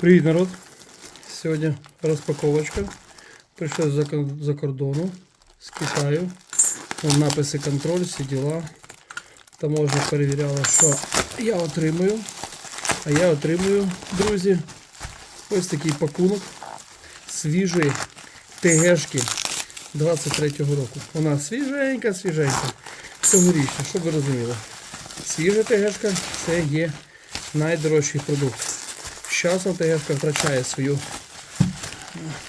Привіт, народ! Сьогодні розпаковочка. Прийшов за, кор- за кордону з Китаю. Вон написи контроль, всі діла. Таможня перевіряла, що я отримую. А я отримую, друзі, ось такий пакунок свіжої ТГшки 23-го року. Вона свіженька, свіженька. Цьогорічна, щоб ви розуміли. Свіжа ТГшка це є найдорожчий продукт. З часом ТГшка втрачає свою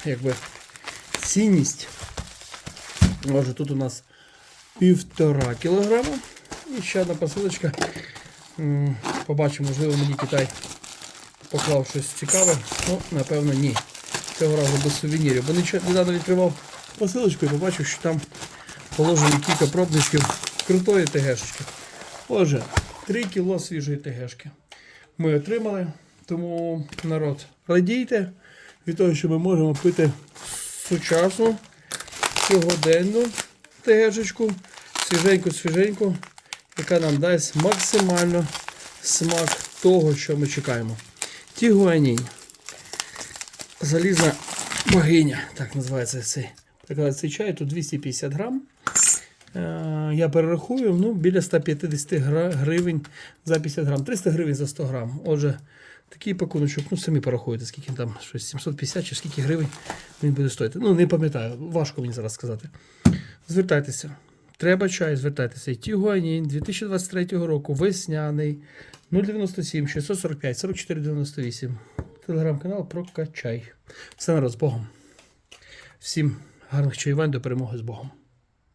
якби, цінність. Може, тут у нас півтора кілограма. І ще одна посилочка. Побачимо, можливо, мені Китай поклав щось цікаве. Ну, напевно, ні. Цього разу без сувенірів. Бо нічого- недавно відкривав посилочку і побачив, що там положені кілька пробничків крутої ТГшечки. Отже, 3 кіло свіжої ТГшки ми отримали. Тому народ, радійте від того, що ми можемо пити сучасну, сьогоденну ТГшечку, свіженьку-свіженьку, яка нам дасть максимально смак того, що ми чекаємо. Тігуанінь. Залізна богиня, так називається цей. Цей чай, тут 250 грам. Е, Я перерахую, ну, біля 150 гривень за 50 грам. 300 гривень за 100 грам. Отже, такий пакуночок, ну самі порахуєте, скільки там, щось 750 чи скільки гривень він буде стоїти. Ну, не пам'ятаю, важко мені зараз сказати. Звертайтеся. Треба чай, звертайтеся. Тігуанін 2023 року, весняний 097 645 44 98. Телеграм-канал про качай. Все народ з Богом. Всім гарних чаювань до перемоги з Богом.